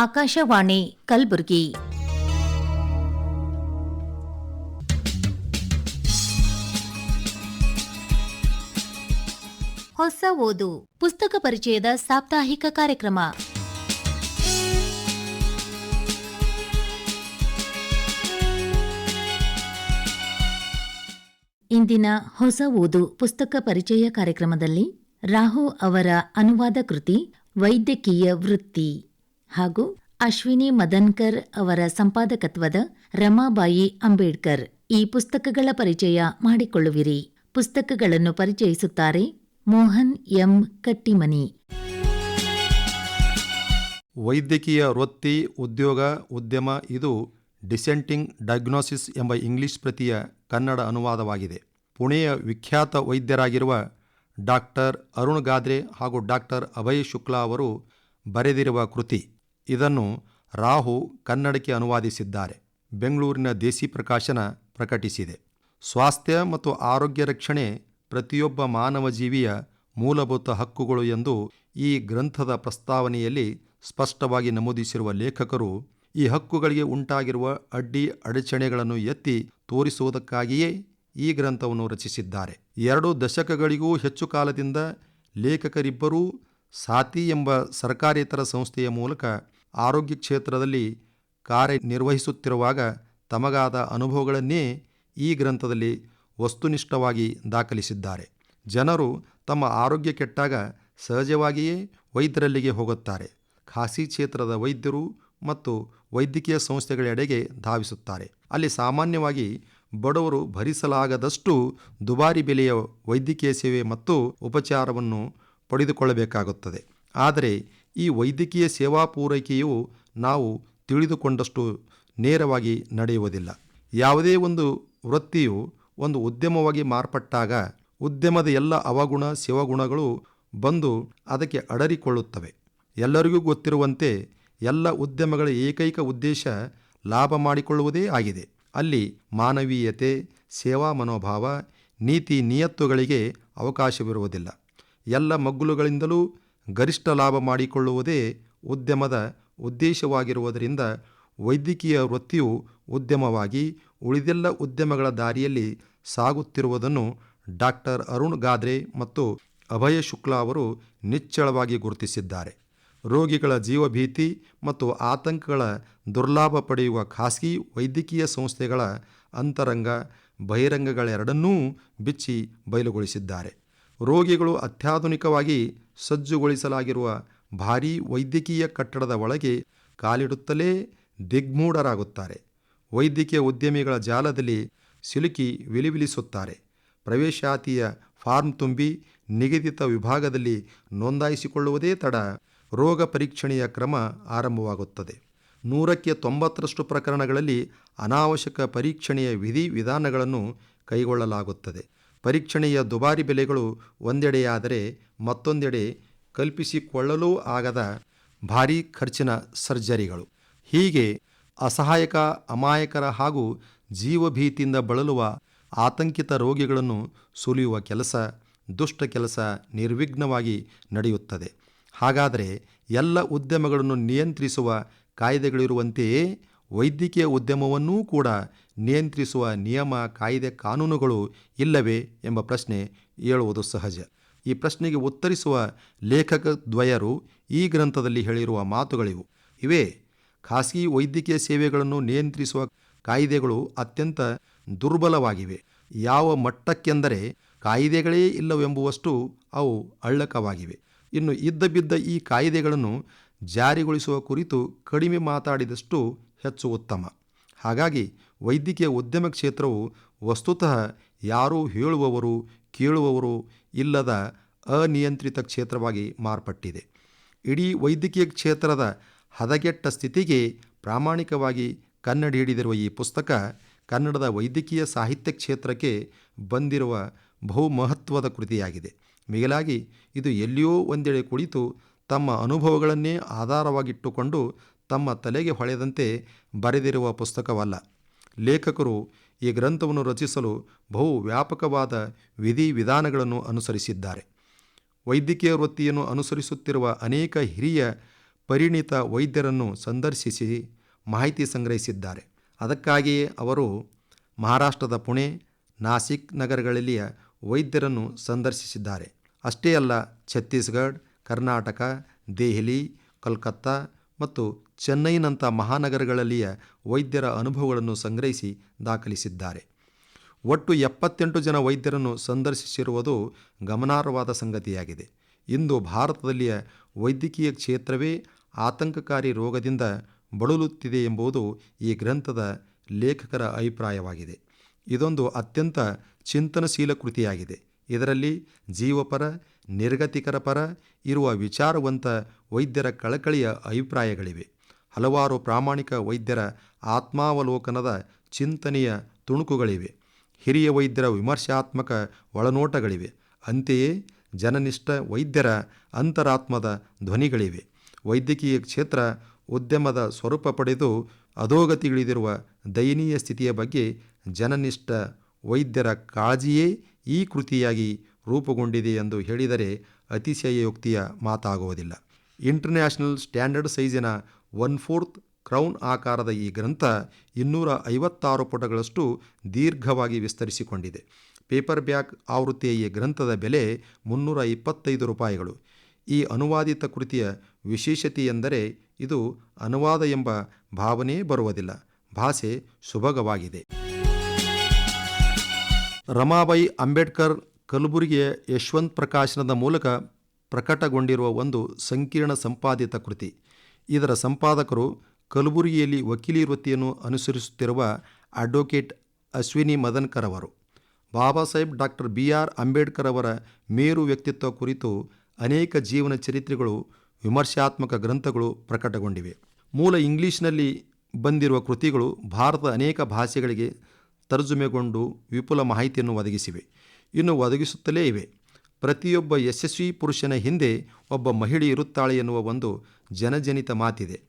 ಆಕಾಶವಾಣಿ ಕಲಬುರಗಿ. ಹೊಸ ಓದು, ಪುಸ್ತಕ ಪರಿಚಯದ ಸಾಪ್ತಾಹಿಕ ಕಾರ್ಯಕ್ರಮ. ಇಂದಿನ ಹೊಸ ಓದು, ಪುಸ್ತಕ ಪರಿಚಯ ಕಾರ್ಯಕ್ರಮದಲ್ಲಿ ರಾಹು ಅವರ ಅನುವಾದ ಕೃತಿ, ವೈದ್ಯಕೀಯ ವೃತ್ತಿ. ಹಾಗೂ ಅಶ್ವಿನಿ ಮದನ್ಕರ್ ಅವರ ಸಂಪಾದಕತ್ವದ ರಮಾಬಾಯಿ ಅಂಬೇಡ್ಕರ್ ಈ ಪುಸ್ತಕಗಳ ಪರಿಚಯ ಮಾಡಿಕೊಳ್ಳುವಿರಿ. ಪುಸ್ತಕಗಳನ್ನು ಪರಿಚಯಿಸುತ್ತಾರೆ ಮೋಹನ್ ಎಂ ಕಟ್ಟಿಮನಿ. ವೈದ್ಯಕೀಯ ವೃತ್ತಿ, ಉದ್ಯೋಗ, ಉದ್ಯಮ ಇದು ಡಿಸೆಂಟಿಂಗ್ ಡಯಾಗ್ನೋಸಿಸ್ ಎಂಬ ಇಂಗ್ಲಿಷ್ ಪ್ರತಿಯ ಕನ್ನಡ ಅನುವಾದವಾಗಿದೆ. ಪುಣೆಯ ವಿಖ್ಯಾತ ವೈದ್ಯರಾಗಿರುವ ಡಾಕ್ಟರ್ ಅರುಣ್ ಗಾದ್ರೆ ಹಾಗೂ ಡಾಕ್ಟರ್ ಅಭಯ್ ಶುಕ್ಲಾ ಅವರು ಬರೆದಿರುವ ಕೃತಿ. ಇದನ್ನು ರಾಹು ಕನ್ನಡಕ್ಕೆ ಅನುವಾದಿಸಿದ್ದಾರೆ. ಬೆಂಗಳೂರಿನ ದೇಸಿ ಪ್ರಕಾಶನ ಪ್ರಕಟಿಸಿದೆ. ಸ್ವಾಸ್ಥ್ಯ ಮತ್ತು ಆರೋಗ್ಯ ರಕ್ಷಣೆ ಪ್ರತಿಯೊಬ್ಬ ಮಾನವ ಜೀವಿಯ ಮೂಲಭೂತ ಹಕ್ಕುಗಳು ಎಂದು ಈ ಗ್ರಂಥದ ಪ್ರಸ್ತಾವನೆಯಲ್ಲಿ ಸ್ಪಷ್ಟವಾಗಿ ನಮೂದಿಸಿರುವ ಲೇಖಕರು ಈ ಹಕ್ಕುಗಳಿಗೆ ಉಂಟಾಗಿರುವ ಅಡ್ಡಿ ಅಡಚಣೆಗಳನ್ನು ಎತ್ತಿ ತೋರಿಸುವುದಕ್ಕಾಗಿಯೇ ಈ ಗ್ರಂಥವನ್ನು ರಚಿಸಿದ್ದಾರೆ. ಎರಡು ದಶಕಗಳಿಗೂ ಹೆಚ್ಚು ಕಾಲದಿಂದ ಲೇಖಕರಿಬ್ಬರೂ ಸಾತಿ ಎಂಬ ಸರ್ಕಾರೇತರ ಸಂಸ್ಥೆಯ ಮೂಲಕ ಆರೋಗ್ಯ ಕ್ಷೇತ್ರದಲ್ಲಿ ಕಾರ್ಯನಿರ್ವಹಿಸುತ್ತಿರುವಾಗ ತಮಗಾದ ಅನುಭವಗಳನ್ನೇ ಈ ಗ್ರಂಥದಲ್ಲಿ ವಸ್ತುನಿಷ್ಠವಾಗಿ ದಾಖಲಿಸಿದ್ದಾರೆ. ಜನರು ತಮ್ಮ ಆರೋಗ್ಯ ಕೆಟ್ಟಾಗ ಸಹಜವಾಗಿಯೇ ವೈದ್ಯರಲ್ಲಿಗೆ ಹೋಗುತ್ತಾರೆ. ಖಾಸಗಿ ಕ್ಷೇತ್ರದ ವೈದ್ಯರು ಮತ್ತು ವೈದ್ಯಕೀಯ ಸಂಸ್ಥೆಗಳೆಡೆಗೆ ಧಾವಿಸುತ್ತಾರೆ. ಅಲ್ಲಿ ಸಾಮಾನ್ಯವಾಗಿ ಬಡವರು ಭರಿಸಲಾಗದಷ್ಟು ದುಬಾರಿ ಬೆಲೆಯ ವೈದ್ಯಕೀಯ ಸೇವೆ ಮತ್ತು ಉಪಚಾರವನ್ನು ಪಡೆದುಕೊಳ್ಳಬೇಕಾಗುತ್ತದೆ. ಆದರೆ ಈ ವೈದ್ಯಕೀಯ ಸೇವಾ ಪೂರೈಕೆಯು ನಾವು ತಿಳಿದುಕೊಂಡಷ್ಟು ನೇರವಾಗಿ ನಡೆಯುವುದಿಲ್ಲ. ಯಾವುದೇ ಒಂದು ವೃತ್ತಿಯು ಒಂದು ಉದ್ಯಮವಾಗಿ ಮಾರ್ಪಟ್ಟಾಗ ಉದ್ಯಮದ ಎಲ್ಲ ಅವಗುಣ, ಶಿವಗುಣಗಳು ಬಂದು ಅದಕ್ಕೆ ಅಡರಿಕೊಳ್ಳುತ್ತವೆ. ಎಲ್ಲರಿಗೂ ಗೊತ್ತಿರುವಂತೆ ಎಲ್ಲ ಉದ್ಯಮಗಳ ಏಕೈಕ ಉದ್ದೇಶ ಲಾಭ ಮಾಡಿಕೊಳ್ಳುವುದೇ ಆಗಿದೆ. ಅಲ್ಲಿ ಮಾನವೀಯತೆ, ಸೇವಾ ಮನೋಭಾವ, ನೀತಿ ನಿಯತ್ತುಗಳಿಗೆ ಅವಕಾಶವಿರುವುದಿಲ್ಲ. ಎಲ್ಲ ಮಗ್ಗುಲುಗಳಿಂದಲೂ ಗರಿಷ್ಠ ಲಾಭ ಮಾಡಿಕೊಳ್ಳುವುದೇ ಉದ್ಯಮದ ಉದ್ದೇಶವಾಗಿರುವುದರಿಂದ ವೈದ್ಯಕೀಯ ವೃತ್ತಿಯು ಉದ್ಯಮವಾಗಿ ಉಳಿದೆಲ್ಲ ಉದ್ಯಮಗಳ ದಾರಿಯಲ್ಲಿ ಸಾಗುತ್ತಿರುವುದನ್ನು ಡಾಕ್ಟರ್ ಅರುಣ್ ಗಾದ್ರೆ ಮತ್ತು ಅಭಯ ಶುಕ್ಲಾ ಅವರು ನಿಚ್ಚಳವಾಗಿ ಗುರುತಿಸಿದ್ದಾರೆ. ರೋಗಿಗಳ ಜೀವಭೀತಿ ಮತ್ತು ಆತಂಕಗಳ ದುರ್ಲಾಭ ಪಡೆಯುವ ಖಾಸಗಿ ವೈದ್ಯಕೀಯ ಸಂಸ್ಥೆಗಳ ಅಂತರಂಗ ಬಹಿರಂಗಗಳೆರಡನ್ನೂ ಬಿಚ್ಚಿ ಬಯಲುಗೊಳಿಸಿದ್ದಾರೆ. ರೋಗಿಗಳು ಅತ್ಯಾಧುನಿಕವಾಗಿ ಸಜ್ಜುಗೊಳಿಸಲಾಗಿರುವ ಭಾರೀ ವೈದ್ಯಕೀಯ ಕಟ್ಟಡದ ಒಳಗೆ ಕಾಲಿಡುತ್ತಲೇ ದಿಗ್ಮೂಢರಾಗುತ್ತಾರೆ. ವೈದ್ಯಕೀಯ ಉದ್ಯಮಿಗಳ ಜಾಲದಲ್ಲಿ ಸಿಲುಕಿ ವಿಲಿವಿಲಿಸುತ್ತಾರೆ. ಪ್ರವೇಶಾತಿಯ ಫಾರ್ಮ್ ತುಂಬಿ ನಿಗದಿತ ವಿಭಾಗದಲ್ಲಿ ನೋಂದಾಯಿಸಿಕೊಳ್ಳುವುದೇ ತಡ ರೋಗ ಪರೀಕ್ಷಣೆಯ ಕ್ರಮ ಆರಂಭವಾಗುತ್ತದೆ. ನೂರಕ್ಕೆ ತೊಂಬತ್ತರಷ್ಟು ಪ್ರಕರಣಗಳಲ್ಲಿ ಅನಾವಶ್ಯಕ ಪರೀಕ್ಷಣೆಯ ವಿಧಿವಿಧಾನಗಳನ್ನು ಕೈಗೊಳ್ಳಲಾಗುತ್ತದೆ. ಪರೀಕ್ಷಣೆಯ ದುಬಾರಿ ಬೆಲೆಗಳು ಒಂದೆಡೆಯಾದರೆ ಮತ್ತೊಂದೆಡೆ ಕಲ್ಪಿಸಿಕೊಳ್ಳಲೂ ಆಗದ ಭಾರೀ ಖರ್ಚಿನ ಸರ್ಜರಿಗಳು. ಹೀಗೆ ಅಸಹಾಯಕ, ಅಮಾಯಕರ ಹಾಗೂ ಜೀವಭೀತಿಯಿಂದ ಬಳಲುವ ಆತಂಕಿತ ರೋಗಿಗಳನ್ನು ಸುಲಿಯುವ ಕೆಲಸ, ದುಷ್ಟ ಕೆಲಸ ನಿರ್ವಿಘ್ನವಾಗಿ ನಡೆಯುತ್ತದೆ. ಹಾಗಾದರೆ ಎಲ್ಲ ಉದ್ಯಮಗಳನ್ನು ನಿಯಂತ್ರಿಸುವ ಕಾಯ್ದೆಗಳಿರುವಂತೆಯೇ ವೈದ್ಯಕೀಯ ಉದ್ಯಮವನ್ನೂ ಕೂಡ ನಿಯಂತ್ರಿಸುವ ನಿಯಮ, ಕಾಯ್ದೆ, ಕಾನೂನುಗಳು ಇಲ್ಲವೇ ಎಂಬ ಪ್ರಶ್ನೆ ಏಳುವುದು ಸಹಜ. ಈ ಪ್ರಶ್ನೆಗೆ ಉತ್ತರಿಸುವ ಲೇಖಕ ದ್ವಯರು ಈ ಗ್ರಂಥದಲ್ಲಿ ಹೇಳಿರುವ ಮಾತುಗಳಿವು. ಇವೇ, ಖಾಸಗಿ ವೈದ್ಯಕೀಯ ಸೇವೆಗಳನ್ನು ನಿಯಂತ್ರಿಸುವ ಕಾಯ್ದೆಗಳು ಅತ್ಯಂತ ದುರ್ಬಲವಾಗಿವೆ. ಯಾವ ಮಟ್ಟಕ್ಕೆಂದರೆ ಕಾಯ್ದೆಗಳೇ ಇಲ್ಲವೆಂಬುವಷ್ಟು ಅವು ಅಳ್ಳಕವಾಗಿವೆ. ಇನ್ನು ಇದ್ದ ಬಿದ್ದ ಈ ಕಾಯ್ದೆಗಳನ್ನು ಜಾರಿಗೊಳಿಸುವ ಕುರಿತು ಕಡಿಮೆ ಮಾತಾಡಿದಷ್ಟು ಹೆಚ್ಚು ಉತ್ತಮ. ಹಾಗಾಗಿ ವೈದ್ಯಕೀಯ ಉದ್ಯಮ ಕ್ಷೇತ್ರವು ವಸ್ತುತಃ ಯಾರೂ ಹೇಳುವವರು, ಕೇಳುವವರು ಇಲ್ಲದ ಅನಿಯಂತ್ರಿತ ಕ್ಷೇತ್ರವಾಗಿ ಮಾರ್ಪಟ್ಟಿದೆ. ಇಡೀ ವೈದ್ಯಕೀಯ ಕ್ಷೇತ್ರದ ಹದಗೆಟ್ಟ ಸ್ಥಿತಿಗೆ ಪ್ರಾಮಾಣಿಕವಾಗಿ ಕನ್ನಡಿ ಹಿಡಿದಿರುವ ಈ ಪುಸ್ತಕ ಕನ್ನಡದ ವೈದ್ಯಕೀಯ ಸಾಹಿತ್ಯ ಕ್ಷೇತ್ರಕ್ಕೆ ಬಂದಿರುವ ಬಹುಮಹತ್ವದ ಕೃತಿಯಾಗಿದೆ. ಮಿಗಿಲಾಗಿ ಇದು ಎಲ್ಲಿಯೋ ಒಂದೆಡೆ ಕುಳಿತು ತಮ್ಮ ಅನುಭವಗಳನ್ನೇ ಆಧಾರವಾಗಿಟ್ಟುಕೊಂಡು ತಮ್ಮ ತಲೆಗೆ ಹೊಳೆದಂತೆ ಬರೆದಿರುವ ಪುಸ್ತಕವಲ್ಲ. ಲೇಖಕರು ಈ ಗ್ರಂಥವನ್ನು ರಚಿಸಲು ಬಹು ವ್ಯಾಪಕವಾದ ವಿಧಿ ವಿಧಾನಗಳನ್ನು ಅನುಸರಿಸಿದ್ದಾರೆ. ವೈದ್ಯಕೀಯ ವೃತ್ತಿಯನ್ನು ಅನುಸರಿಸುತ್ತಿರುವ ಅನೇಕ ಹಿರಿಯ ಪರಿಣಿತ ವೈದ್ಯರನ್ನು ಸಂದರ್ಶಿಸಿ ಮಾಹಿತಿ ಸಂಗ್ರಹಿಸಿದ್ದಾರೆ. ಅದಕ್ಕಾಗಿಯೇ ಅವರು ಮಹಾರಾಷ್ಟ್ರದ ಪುಣೆ, ನಾಸಿಕ್ ನಗರಗಳಲ್ಲಿಯ ವೈದ್ಯರನ್ನು ಸಂದರ್ಶಿಸಿದ್ದಾರೆ. ಅಷ್ಟೇ ಅಲ್ಲ, ಛತ್ತೀಸ್ಗಢ, ಕರ್ನಾಟಕ, ದೆಹಲಿ, ಕಲ್ಕತ್ತಾ ಮತ್ತು ಚೆನ್ನೈನಂಥ ಮಹಾನಗರಗಳಲ್ಲಿಯ ವೈದ್ಯರ ಅನುಭವಗಳನ್ನು ಸಂಗ್ರಹಿಸಿ ದಾಖಲಿಸಿದ್ದಾರೆ. ಒಟ್ಟು ಎಪ್ಪತ್ತೆಂಟು ಜನ ವೈದ್ಯರನ್ನು ಸಂದರ್ಶಿಸಿರುವುದು ಗಮನಾರ್ಹವಾದ ಸಂಗತಿಯಾಗಿದೆ. ಇಂದು ಭಾರತದಲ್ಲಿಯ ವೈದ್ಯಕೀಯ ಕ್ಷೇತ್ರವೇ ಆತಂಕಕಾರಿ ರೋಗದಿಂದ ಬಳಲುತ್ತಿದೆ ಎಂಬುದು ಈ ಗ್ರಂಥದ ಲೇಖಕರ ಅಭಿಪ್ರಾಯವಾಗಿದೆ. ಇದೊಂದು ಅತ್ಯಂತ ಚಿಂತನಶೀಲ ಕೃತಿಯಾಗಿದೆ. ಇದರಲ್ಲಿ ಜೀವಪರ, ನಿರ್ಗತಿಕರ ಪರ ಇರುವ ವಿಚಾರವಂತ ವೈದ್ಯರ ಕಳಕಳಿಯ ಅಭಿಪ್ರಾಯಗಳಿವೆ. ಹಲವಾರು ಪ್ರಾಮಾಣಿಕ ವೈದ್ಯರ ಆತ್ಮಾವಲೋಕನದ ಚಿಂತನೆಯ ತುಣುಕುಗಳಿವೆ. ಹಿರಿಯ ವೈದ್ಯರ ವಿಮರ್ಶಾತ್ಮಕ ಒಳನೋಟಗಳಿವೆ. ಅಂತೆಯೇ ಜನನಿಷ್ಠ ವೈದ್ಯರ ಅಂತರಾತ್ಮದ ಧ್ವನಿಗಳಿವೆ. ವೈದ್ಯಕೀಯ ಕ್ಷೇತ್ರ ಉದ್ಯಮದ ಸ್ವರೂಪ ಪಡೆದು ಅಧೋಗತಿಗಿಳಿದಿರುವ ದಯನೀಯ ಸ್ಥಿತಿಯ ಬಗ್ಗೆ ಜನನಿಷ್ಠ ವೈದ್ಯರ ಕಾಳಜಿಯೇ ಈ ಕೃತಿಯಾಗಿ ರೂಪುಗೊಂಡಿದೆ ಎಂದು ಹೇಳಿದರೆ ಅತಿಶಯೋಕ್ತಿಯ ಮಾತಾಗುವುದಿಲ್ಲ. ಇಂಟರ್ನ್ಯಾಷನಲ್ ಸ್ಟ್ಯಾಂಡರ್ಡ್ ಸೈಜಿನ ಒನ್ ಫೋರ್ತ್ ಕ್ರೌನ್ ಆಕಾರದ ಈ ಗ್ರಂಥ ಇನ್ನೂರ ಐವತ್ತಾರು ಪುಟಗಳಷ್ಟು ದೀರ್ಘವಾಗಿ ವಿಸ್ತರಿಸಿಕೊಂಡಿದೆ. ಪೇಪರ್ ಬ್ಯಾಕ್ ಆವೃತ್ತಿಯ ಈ ಗ್ರಂಥದ ಬೆಲೆ ಮುನ್ನೂರ ಇಪ್ಪತ್ತೈದು ರೂಪಾಯಿಗಳು. ಈ ಅನುವಾದಿತ ಕೃತಿಯ ವಿಶೇಷತೆ ಎಂದರೆ ಇದು ಅನುವಾದ ಎಂಬ ಭಾವನೆ ಬರುವುದಿಲ್ಲ. ಭಾಷೆ ಸುಭಗವಾಗಿದೆ. ರಮಾಬಾಯಿ ಅಂಬೇಡ್ಕರ್ ಕಲಬುರಗಿಯ ಯಶವಂತ್ ಪ್ರಕಾಶನದ ಮೂಲಕ ಪ್ರಕಟಗೊಂಡಿರುವ ಒಂದು ಸಂಕೀರ್ಣ ಸಂಪಾದಿತ ಕೃತಿ. ಇದರ ಸಂಪಾದಕರು ಕಲಬುರಗಿಯಲ್ಲಿ ವಕೀಲಿ ವೃತ್ತಿಯನ್ನು ಅನುಸರಿಸುತ್ತಿರುವ ಅಡ್ವೊಕೇಟ್ ಅಶ್ವಿನಿ ಮದನ್ಕರ್ ಅವರು. Baba Saheb doctor B R Ambedkar ಅವರ ಮೇರು ವ್ಯಕ್ತಿತ್ವ ಕುರಿತು ಅನೇಕ ಜೀವನ ಚರಿತ್ರೆಗಳು, ವಿಮರ್ಶಾತ್ಮಕ ಗ್ರಂಥಗಳು ಪ್ರಕಟಗೊಂಡಿವೆ. ಮೂಲ ಇಂಗ್ಲಿಷ್ನಲ್ಲಿ ಬಂದಿರುವ ಕೃತಿಗಳು ಭಾರತದ ಅನೇಕ ಭಾಷೆಗಳಿಗೆ ತರ್ಜುಮೆಗೊಂಡು ವಿಪುಲ ಮಾಹಿತಿಯನ್ನು ಒದಗಿಸಿವೆ. ಇನ್ನು ಒದಗಿಸುತ್ತಲೇ ಇವೆ. ಪ್ರತಿಯೊಬ್ಬ ಯಶಸ್ವಿ ಪುರುಷನ ಹಿಂದೆ ಒಬ್ಬ ಮಹಿಳೆ ಇರುತ್ತಾಳೆ ಎನ್ನುವ ಒಂದು ಜನಜನಿತ ಮಾತಿದೆ.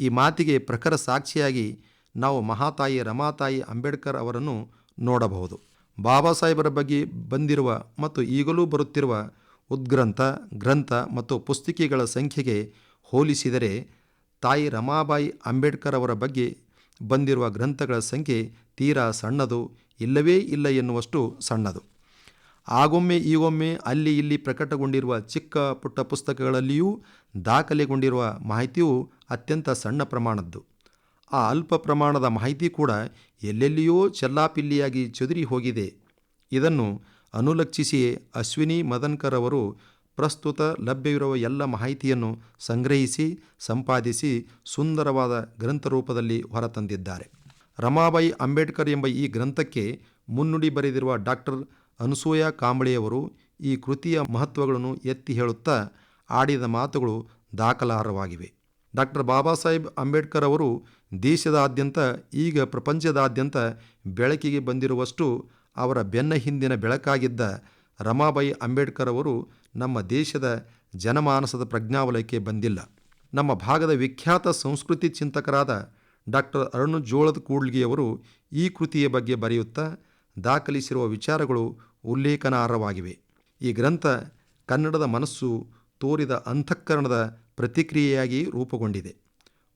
ಈ ಮಾತಿಗೆ ಪ್ರಖರ ಸಾಕ್ಷಿಯಾಗಿ ನಾವು ಮಹಾತಾಯಿ ರಮಾತಾಯಿ ಅಂಬೇಡ್ಕರ್ ಅವರನ್ನು ನೋಡಬಹುದು. ಬಾಬಾ ಸಾಹೇಬರ ಬಗ್ಗೆ ಬಂದಿರುವ ಮತ್ತು ಈಗಲೂ ಬರುತ್ತಿರುವ ಉದ್ಗ್ರಂಥ, ಗ್ರಂಥ ಮತ್ತು ಪುಸ್ತಿಕೆಗಳ ಸಂಖ್ಯೆಗೆ ಹೋಲಿಸಿದರೆ ತಾಯಿ ರಮಾಬಾಯಿ ಅಂಬೇಡ್ಕರ್ ಅವರ ಬಗ್ಗೆ ಬಂದಿರುವ ಗ್ರಂಥಗಳ ಸಂಖ್ಯೆ ತೀರಾ ಸಣ್ಣದು, ಇಲ್ಲವೇ ಇಲ್ಲ ಎನ್ನುವಷ್ಟು ಸಣ್ಣದು. ಆಗೊಮ್ಮೆ ಈಗೊಮ್ಮೆ ಅಲ್ಲಿ ಇಲ್ಲಿ ಪ್ರಕಟಗೊಂಡಿರುವ ಚಿಕ್ಕ ಪುಟ್ಟ ಪುಸ್ತಕಗಳಲ್ಲಿಯೂ ದಾಖಲೆಗೊಂಡಿರುವ ಮಾಹಿತಿಯು ಅತ್ಯಂತ ಸಣ್ಣ ಪ್ರಮಾಣದ್ದು. ಆ ಅಲ್ಪ ಪ್ರಮಾಣದ ಮಾಹಿತಿ ಕೂಡ ಎಲ್ಲೆಲ್ಲಿಯೋ ಚೆಲ್ಲಾಪಿಲ್ಲಿಯಾಗಿ ಚದುರಿ ಹೋಗಿದೆ. ಇದನ್ನು ಅನುಲಕ್ಷಿಸಿಯೇ ಅಶ್ವಿನಿ ಮದನ್ಕರ್ ಅವರು ಪ್ರಸ್ತುತ ಲಭ್ಯವಿರುವ ಎಲ್ಲ ಮಾಹಿತಿಯನ್ನು ಸಂಗ್ರಹಿಸಿ, ಸಂಪಾದಿಸಿ ಸುಂದರವಾದ ಗ್ರಂಥ ರೂಪದಲ್ಲಿ ಹೊರತಂದಿದ್ದಾರೆ. ರಮಾಬಾಯಿ ಅಂಬೇಡ್ಕರ್ ಎಂಬ ಈ ಗ್ರಂಥಕ್ಕೆ ಮುನ್ನುಡಿ ಬರೆದಿರುವ ಡಾಕ್ಟರ್ ಅನಸೂಯ ಕಾಂಬಳಿಯವರು ಈ ಕೃತಿಯ ಮಹತ್ವಗಳನ್ನು ಎತ್ತಿ ಹೇಳುತ್ತಾ ಆಡಿದ ಮಾತುಗಳು ದಾಖಲಾರವಾಗಿವೆ ಡಾಕ್ಟರ್ ಬಾಬಾ ಸಾಹೇಬ್ ಅಂಬೇಡ್ಕರ್ ಅವರು ದೇಶದಾದ್ಯಂತ, ಈಗ ಪ್ರಪಂಚದಾದ್ಯಂತ ಬೆಳಕಿಗೆ ಬಂದಿರುವಷ್ಟು ಅವರ ಬೆನ್ನ ಹಿಂದಿನ ಬೆಳಕಾಗಿದ್ದ ರಮಾಬಾಯಿ ಅಂಬೇಡ್ಕರ್ ಅವರು ನಮ್ಮ ದೇಶದ ಜನಮಾನಸದ ಪ್ರಜ್ಞಾವಲಯಕ್ಕೆ ಬಂದಿಲ್ಲ. ನಮ್ಮ ಭಾಗದ ವಿಖ್ಯಾತ ಸಂಸ್ಕೃತಿ ಚಿಂತಕರಾದ ಡಾಕ್ಟರ್ ಅರುಣ್ ಜೋಳದ ಕೂಡ್ಲಿಗೆಯವರು ಈ ಕೃತಿಯ ಬಗ್ಗೆ ಬರೆಯುತ್ತಾ ದಾಖಲಿಸಿರುವ ವಿಚಾರಗಳು ಉಲ್ಲೇಖನಾರ್ಹವಾಗಿವೆ. ಈ ಗ್ರಂಥ ಕನ್ನಡದ ಮನಸ್ಸು ತೋರಿದ ಅಂತಃಕರಣದ ಪ್ರತಿಕ್ರಿಯೆಯಾಗಿ ರೂಪುಗೊಂಡಿದೆ.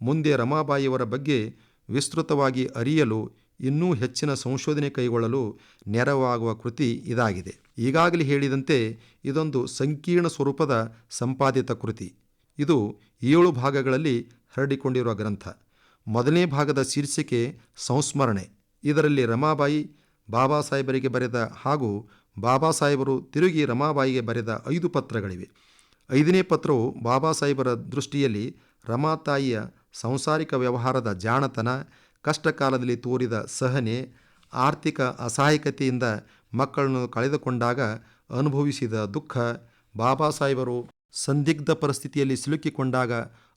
ಮುಂದೆ ರಮಾಬಾಯಿಯವರ ಬಗ್ಗೆ ವಿಸ್ತೃತವಾಗಿ ಅರಿಯಲು ಇನ್ನೂ ಹೆಚ್ಚಿನ ಸಂಶೋಧನೆ ಕೈಗೊಳ್ಳಲು ನೆರವಾಗುವ ಕೃತಿ ಇದಾಗಿದೆ. ಈಗಾಗಲೇ ಹೇಳಿದಂತೆ ಇದೊಂದು ಸಂಕೀರ್ಣ ಸ್ವರೂಪದ ಸಂಪಾದಿತ ಕೃತಿ. ಇದು ಏಳು ಭಾಗಗಳಲ್ಲಿ ಹರಡಿಕೊಂಡಿರುವ ಗ್ರಂಥ. ಮೊದಲನೇ ಭಾಗದ ಶೀರ್ಷಿಕೆ ಸಂಸ್ಮರಣೆ. ಇದರಲ್ಲಿ ರಮಾಬಾಯಿ ಬಾಬಾ ಸಾಹೇಬರಿಗೆ ಬರೆದ ಹಾಗೂ ಬಾಬಾ ಸಾಹೇಬರು ತಿರುಗಿ ರಮಾಬಾಯಿಗೆ ಬರೆದ ಐದು ಪತ್ರಗಳಿವೆ. ಐದನೇ ಪತ್ರವು ಬಾಬಾ ಸಾಹೇಬರ ದೃಷ್ಟಿಯಲ್ಲಿ ರಮಾತಾಯಿಯ ಸಂಸಾರಿಕ ವ್ಯವಹಾರದ ಜಾಣತನ, ಕಷ್ಟಕಾಲದಲ್ಲಿ ತೋರಿದ ಸಹನೆ, ಆರ್ಥಿಕ ಅಸಹಾಯಕತೆಯಿಂದ ಮಕ್ಕಳನ್ನು ಕಳೆದುಕೊಂಡಾಗ ಅನುಭವಿಸಿದ ದುಃಖ, ಬಾಬಾ ಸಾಹೇಬರು ಸಂದಿಗ್ಧ ಪರಿಸ್ಥಿತಿಯಲ್ಲಿ ಸಿಲುಕಿಕೊಂಡಾಗ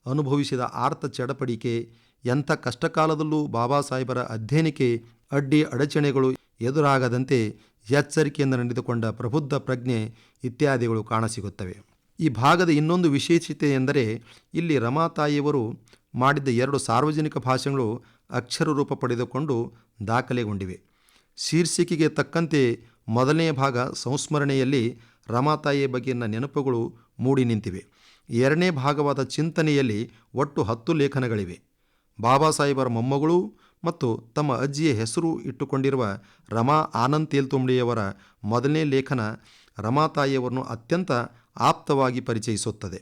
ಅನುಭವಿಸಿದ ಆರ್ತ ಚಡಪಡಿಕೆ, ಎಂಥ ಕಷ್ಟಕಾಲದಲ್ಲೂ ಬಾಬಾ ಸಾಹೇಬರ ಅಧ್ಯಯನಕ್ಕೆ ಅಡ್ಡಿ ಅಡಚಣೆಗಳು ಎದುರಾಗದಂತೆ ಎಚ್ಚರಿಕೆಯಿಂದ ನಡೆದುಕೊಂಡ ಪ್ರಬುದ್ಧ ಪ್ರಜ್ಞೆ ಇತ್ಯಾದಿಗಳು ಕಾಣಸಿಗುತ್ತವೆ. ಈ ಭಾಗದ ಇನ್ನೊಂದು ವಿಶೇಷತೆ ಎಂದರೆ ಇಲ್ಲಿ ರಮಾತಾಯಿಯವರು ಮಾಡಿದ್ದ ಎರಡು ಸಾರ್ವಜನಿಕ ಭಾಷೆಗಳು ಅಕ್ಷರ ರೂಪ ಪಡೆದುಕೊಂಡು ದಾಖಲೆಗೊಂಡಿವೆ. ಶೀರ್ಷಿಕೆಗೆ ತಕ್ಕಂತೆ ಮೊದಲನೇ ಭಾಗ ಸಂಸ್ಮರಣೆಯಲ್ಲಿ ರಮಾತಾಯಿಯ ಬಗೆಗಿನ ನೆನಪುಗಳು ಮೂಡಿ ನಿಂತಿವೆ. ಎರಡನೇ ಭಾಗವಾದ ಚಿಂತನೆಯಲ್ಲಿ ಒಟ್ಟು ಹತ್ತು ಲೇಖನಗಳಿವೆ. ಬಾಬಾ ಸಾಹೇಬರ ಮೊಮ್ಮಗಳು ಮತ್ತು ತಮ್ಮ ಅಜ್ಜಿಯ ಹೆಸರು ಇಟ್ಟುಕೊಂಡಿರುವ ರಮಾ ಆನಂದ್ ತೇಲ್ತುಂಬಡಿಯವರ ಮೊದಲನೇ ಲೇಖನ ರಮಾ ತಾಯಿಯವರನ್ನು ಅತ್ಯಂತ ಆಪ್ತವಾಗಿ ಪರಿಚಯಿಸುತ್ತದೆ.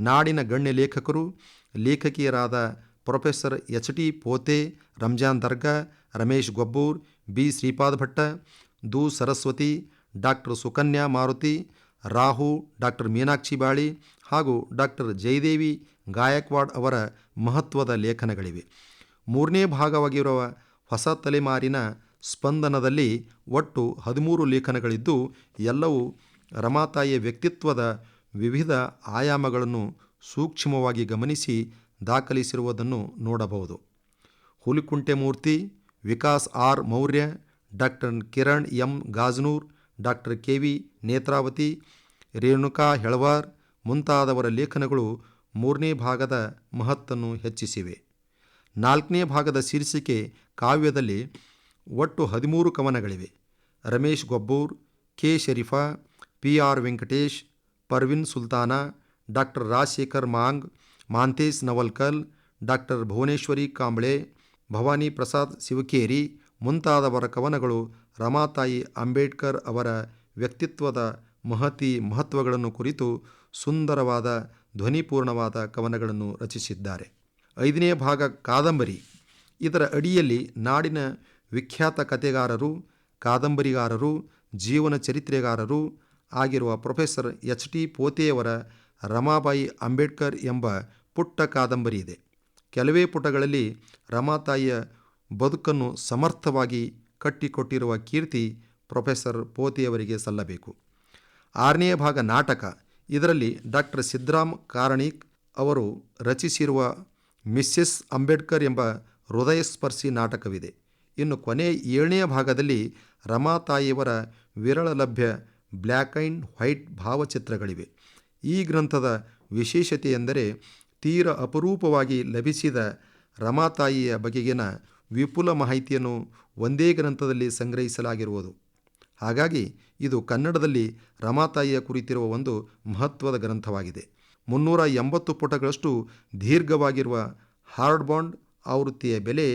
ನಾಡಿನ ಗಣ್ಯ ಲೇಖಕರು, ಲೇಖಕಿಯರಾದ professor H T Pothe, Ramzan Darga, Ramesh Gobbur, B Shripada Bhatta, ದು ಸರಸ್ವತಿ, ಡಾಕ್ಟರ್ ಸುಕನ್ಯಾ ಮಾರುತಿ, ರಾಹು, ಡಾಕ್ಟರ್ ಮೀನಾಕ್ಷಿ ಬಾಳಿ ಹಾಗೂ ಡಾಕ್ಟರ್ ಜಯದೇವಿ ಗಾಯಕ್ವಾಡ್ ಅವರ ಮಹತ್ವದ ಲೇಖನಗಳಿವೆ. ಮೂರನೇ ಭಾಗವಾಗಿರುವ ಹೊಸ ತಲೆಮಾರಿನ ಸ್ಪಂದನದಲ್ಲಿ ಒಟ್ಟು ಹದಿಮೂರು ಲೇಖನಗಳಿದ್ದು, ಎಲ್ಲವೂ ರಮಾತಾಯಿಯ ವ್ಯಕ್ತಿತ್ವದ ವಿವಿಧ ಆಯಾಮಗಳನ್ನು ಸೂಕ್ಷ್ಮವಾಗಿ ಗಮನಿಸಿ ದಾಖಲಿಸಿರುವುದನ್ನು ನೋಡಬಹುದು. Hulikunte Murthy, Vikas R Maurya, doctor Kiran M Gajnur, doctor K V Netravati, Renuka Helavar ಮುಂತಾದವರ ಲೇಖನಗಳು ಮೂರನೇ ಭಾಗದ ಮಹತ್ತನ್ನು ಹೆಚ್ಚಿಸಿವೆ. ನಾಲ್ಕನೇ ಭಾಗದ ಶೀರ್ಷಿಕೆ ಕಾವ್ಯದಲ್ಲಿ ಒಟ್ಟು ಹದಿಮೂರು ಕವನಗಳಿವೆ. Ramesh Gobbur, K Sharifa, P R Venkatesh, Parveen Sultana doctor Rajashekhar Mang, Mantesh Navalkal doctor Bhuvaneshwari Kamble, Bhavani Prasad Shivakeri ಮುಂತಾದವರ ಕವನಗಳು ರಮಾತಾಯಿ ಅಂಬೇಡ್ಕರ್ ಅವರ ವ್ಯಕ್ತಿತ್ವದ ಮಹತಿ ಮಹತ್ವಗಳನ್ನು ಕುರಿತು ಸುಂದರವಾದ ಧ್ವನಿಪೂರ್ಣವಾದ ಕವನಗಳನ್ನು ರಚಿಸಿದ್ದಾರೆ. ಐದನೇ ಭಾಗ ಕಾದಂಬರಿ. ಇದರ ಅಡಿಯಲ್ಲಿ ನಾಡಿನ ವಿಖ್ಯಾತ ಕಥೆಗಾರರು, ಕಾದಂಬರಿಗಾರರು, ಜೀವನ ಚರಿತ್ರೆಗಾರರು ಆಗಿರುವ ಪ್ರೊಫೆಸರ್ ಎಚ್ ಟಿ ಪೋತೆಯವರ ರಮಾಬಾಯಿ ಅಂಬೇಡ್ಕರ್ ಎಂಬ ಪುಟ್ಟ ಕಾದಂಬರಿ ಇದೆ. ಕೆಲವೇ ಪುಟಗಳಲ್ಲಿ ರಮಾತಾಯಿಯ ಬದುಕನ್ನು ಸಮರ್ಥವಾಗಿ ಕಟ್ಟಿಕೊಟ್ಟಿರುವ ಕೀರ್ತಿ ಪ್ರೊಫೆಸರ್ ಪೋತೆಯವರಿಗೆ ಸಲ್ಲಬೇಕು. ಆರನೇ ಭಾಗ ನಾಟಕ. ಇದರಲ್ಲಿ ಡಾಕ್ಟರ್ ಸಿದ್ರಾಮ್ ಕಾರಣಿಕ್ ಅವರು ರಚಿಸಿರುವ ಮಿಸ್ಸೆಸ್ ಅಂಬೇಡ್ಕರ್ ಎಂಬ ಹೃದಯಸ್ಪರ್ಶಿ ನಾಟಕವಿದೆ. ಇನ್ನು ಕೊನೆ ಏಳನೇ ಭಾಗದಲ್ಲಿ ರಮಾತಾಯಿಯವರ ವಿರಳ ಲಭ್ಯ ಬ್ಲ್ಯಾಕ್ ಆ್ಯಂಡ್ ವೈಟ್ ಭಾವಚಿತ್ರಗಳಿವೆ. ಈ ಗ್ರಂಥದ ವಿಶೇಷತೆ ಎಂದರೆ ತೀರ ಅಪರೂಪವಾಗಿ ಲಭಿಸಿದ ರಮಾತಾಯಿಯ ಬಗೆಗಿನ ವಿಪುಲ ಮಾಹಿತಿಯನ್ನು ಒಂದೇ ಗ್ರಂಥದಲ್ಲಿ ಸಂಗ್ರಹಿಸಲಾಗಿರುವುದು. ಹಾಗಾಗಿ ಇದು ಕನ್ನಡದಲ್ಲಿ ರಮಾತಾಯಿಯ ಕುರಿತಿರುವ ಒಂದು ಮಹತ್ವದ ಗ್ರಂಥವಾಗಿದೆ. ಮುನ್ನೂರ ಎಂಬತ್ತು ಪುಟಗಳಷ್ಟು ದೀರ್ಘವಾಗಿರುವ ಹಾರ್ಡ್ ಬಾಂಡ್ ಆವೃತ್ತಿಯ ಬೆಲೆ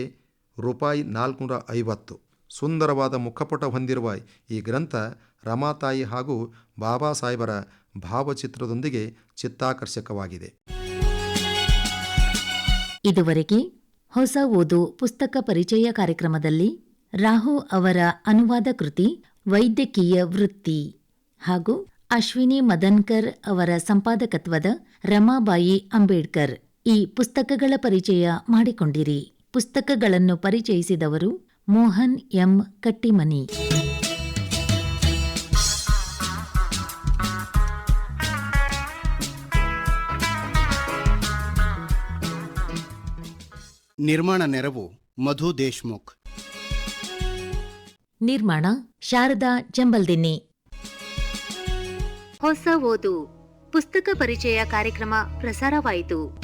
ರೂಪಾಯಿ ನಾಲ್ಕುನೂರ ಐವತ್ತು ಸುಂದರವಾದ ಮುಖಪುಟ ಹೊಂದಿರುವ ಈ ಗ್ರಂಥ ರಮಾತಾಯಿ ಹಾಗೂ ಬಾಬಾ ಸಾಹೇಬರ ಭಾವಚಿತ್ರದೊಂದಿಗೆ ಚಿತ್ತಾಕರ್ಷಕವಾಗಿದೆ. ಇದುವರೆಗೆ ಹೊಸ ಓದು ಪುಸ್ತಕ ಪರಿಚಯ ಕಾರ್ಯಕ್ರಮದಲ್ಲಿ ರಾಹು ಅವರ ಅನುವಾದ ಕೃತಿ ವೈದ್ಯಕೀಯ ವೃತ್ತಿ ಹಾಗೂ ಅಶ್ವಿನಿ ಮದನ್ಕರ್ ಅವರ ಸಂಪಾದಕತ್ವದ ರಮಾಬಾಯಿ ಅಂಬೇಡ್ಕರ್. ಈ ಪುಸ್ತಕಗಳ ಪರಿಚಯ ಮಾಡಿಕೊಂಡಿರಿ. ಪುಸ್ತಕಗಳನ್ನು ಪರಿಚಯಿಸಿದವರು ಮೋಹನ್ ಎಂ. ಕಟ್ಟಿಮನಿ. ನಿರ್ಮಾಣ ನೆರವು ಮಧು ದೇಶ್ಮುಖ್. ನಿರ್ಮಾಣ ಶಾರದಾ ಜಂಬಲ್ದಿನ್ನಿ. ಹೊಸ ಓದು ಪುಸ್ತಕ ಪರಿಚಯ ಕಾರ್ಯಕ್ರಮ ಪ್ರಸಾರವಾಯಿತು.